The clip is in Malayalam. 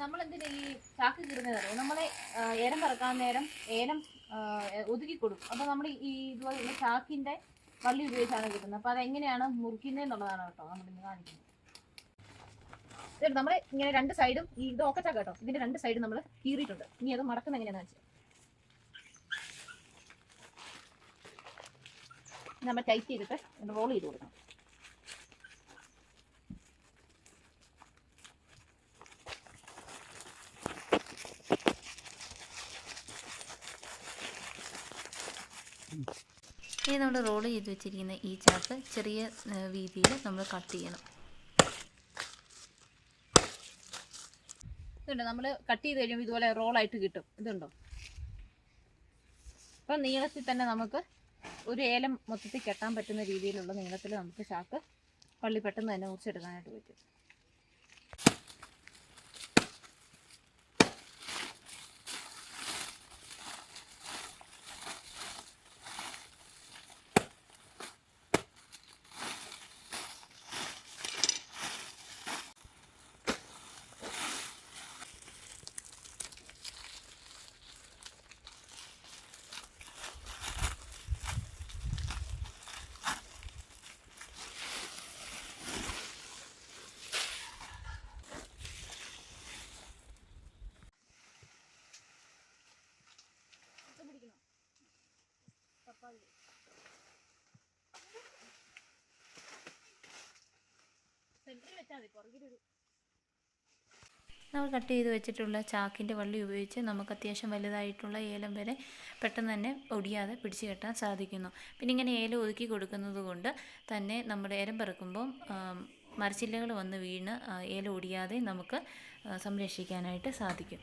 നമ്മൾ എന്തിനാ ഈ ചാക്ക് കീറുന്നത് അറിയാം? നമ്മളെ ഏലം പറക്കാൻ നേരം ഏലം ഒതുക്കി കൊടുക്കും. അപ്പൊ നമ്മൾ ഈ ഇതുപോലുള്ള ചാക്കിന്റെ വള്ളി ഉപയോഗിച്ചാണ് കിട്ടുന്നത് അപ്പൊ അതെങ്ങനെയാണ് മുറിക്കുന്നത് എന്നുള്ളതാണ് കേട്ടോ നമ്മൾ ഇന്ന് കാണിക്കുന്നത് നമ്മൾ ഇങ്ങനെ രണ്ട് സൈഡും ഈ ഇത് കേട്ടോ. ഇതിന്റെ രണ്ട് സൈഡും നമ്മൾ കീറിയിട്ടുണ്ട്. ഇനി അത് മടക്കുന്നത് എങ്ങനെയാണെന്ന് വെച്ചാൽ നമ്മൾ ടൈറ്റ് ചെയ്തിട്ട് റോൾ ചെയ്ത് കൊടുക്കണം. ഇനി നമ്മൾ റോൾ ചെയ്ത് വെച്ചിരിക്കുന്ന ഈ ചാക്ക് ചെറിയ വീതിയിൽ നമ്മൾ കട്ട് ചെയ്യണം. ഇതുണ്ടോ. നമ്മൾ കട്ട് ചെയ്ത് കഴിയുമ്പോൾ ഇതുപോലെ റോളായിട്ട് കിട്ടും. ഇതുണ്ടോ? അപ്പം നീളത്തിൽ തന്നെ നമുക്ക് ഒരു ഏലം മൊത്തത്തിൽ കെട്ടാൻ പറ്റുന്ന രീതിയിലുള്ള നീളത്തിൽ നമുക്ക് ചാക്ക് പള്ളി പെട്ടെന്ന് തന്നെ മുറിച്ചെടുക്കാനായിട്ട് പറ്റും. നമ്മൾ കട്ട് ചെയ്ത് വെച്ചിട്ടുള്ള ചാക്കിന്റെ വള്ളി ഉപയോഗിച്ച് നമുക്ക് അത്യാവശ്യം വലുതായിട്ടുള്ള ഏലം വരെ പെട്ടെന്ന് തന്നെ ഒടിയാതെ പിടിച്ചു കെട്ടാൻ സാധിക്കുന്നു. പിന്നെ ഇങ്ങനെ ഏലം ഒതുക്കി കൊടുക്കുന്നത് കൊണ്ട് തന്നെ നമ്മുടെ ഏലം പെറുക്കുമ്പം മരച്ചില്ലകൾ വന്ന് വീണ് ഏല ഒടിയാതെ നമുക്ക് സംരക്ഷിക്കാനായിട്ട് സാധിക്കും.